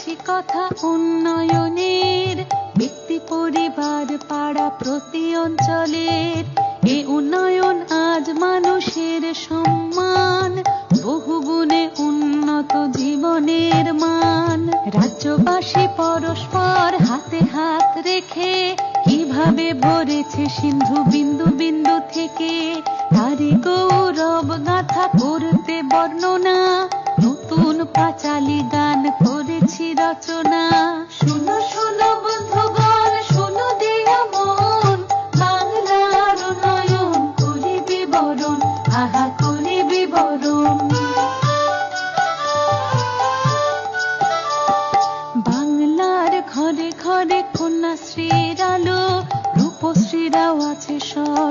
কথা উন্নয়নের। ব্যক্তি, পরিবার, পাড়া, প্রতি অঞ্চলের। এ উন্নয়ন আজ মানুষের সম্মান। বহু গুণে উন্নত জীবনের মান। রাজ্যবাসী পরস্পর হাতে হাত রেখে কীভাবে ভরেছে সিন্ধু বিন্দু বিন্দু থেকে? তারি গৌরব গাথা করতে বর্ণনা। নতুন পাঁচালি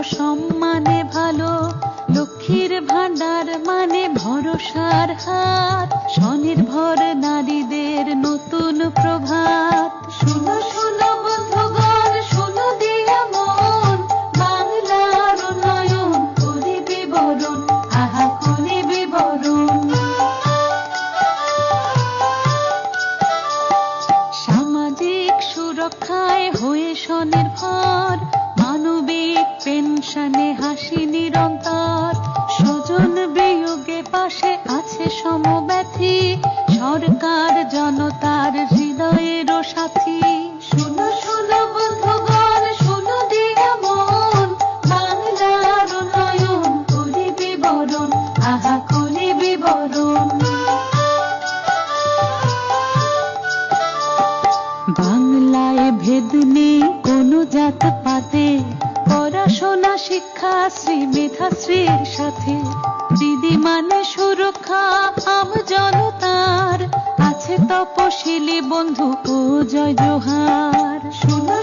সসম্মানে ভালো লক্ষ্মীর ভান্ডার মানে ভরসার হাত স্বনির্ভর নারীদের নতুন প্রভাত। শুনো শুনো বন্ধুগণ শুনো দিয়া মন। বাংলার উন্নয়ন করি বিবরণ আহা করি বিবরণ সামাজিক সুরক্ষায় হয়ে স্বনির্ভর মানবিক পেনশনে হাসি নিরন্তর স্বজন বিয়োগে পাশে আছে সমব্যথী সরকার জনতার হৃদয়েরও সাথী। শুনো শুনো বন্ধুগণ শুনো দিয়া মন বাংলার উন্নয়ন করি বিবরণ আহা করি বিবরণ বাংলায় ভেদ নেই কোনো জাত পাতে শিক্ষা শ্রী মেধাশ্রীর সাথে। দিদি মানে সুরক্ষা আম জনতার। আছে তপশিলি বন্ধু ও জয় জোহার। শুনো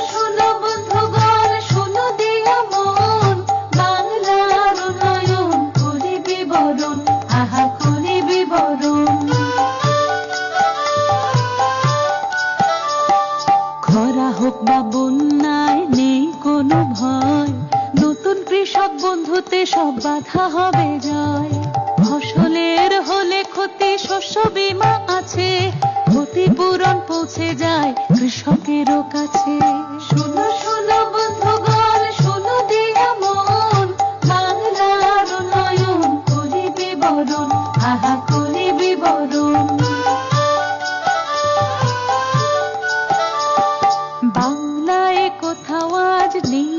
বন্ধুতে সব বাধা হবে যায়। ফসলের হলে ক্ষতি শস্য বিমা আছে। ক্ষতিপূরণ পৌঁছে যায় কৃষকেরও কাছে। শুনো শুনো বন্ধু বাংলায় কোথাও আজ নেই।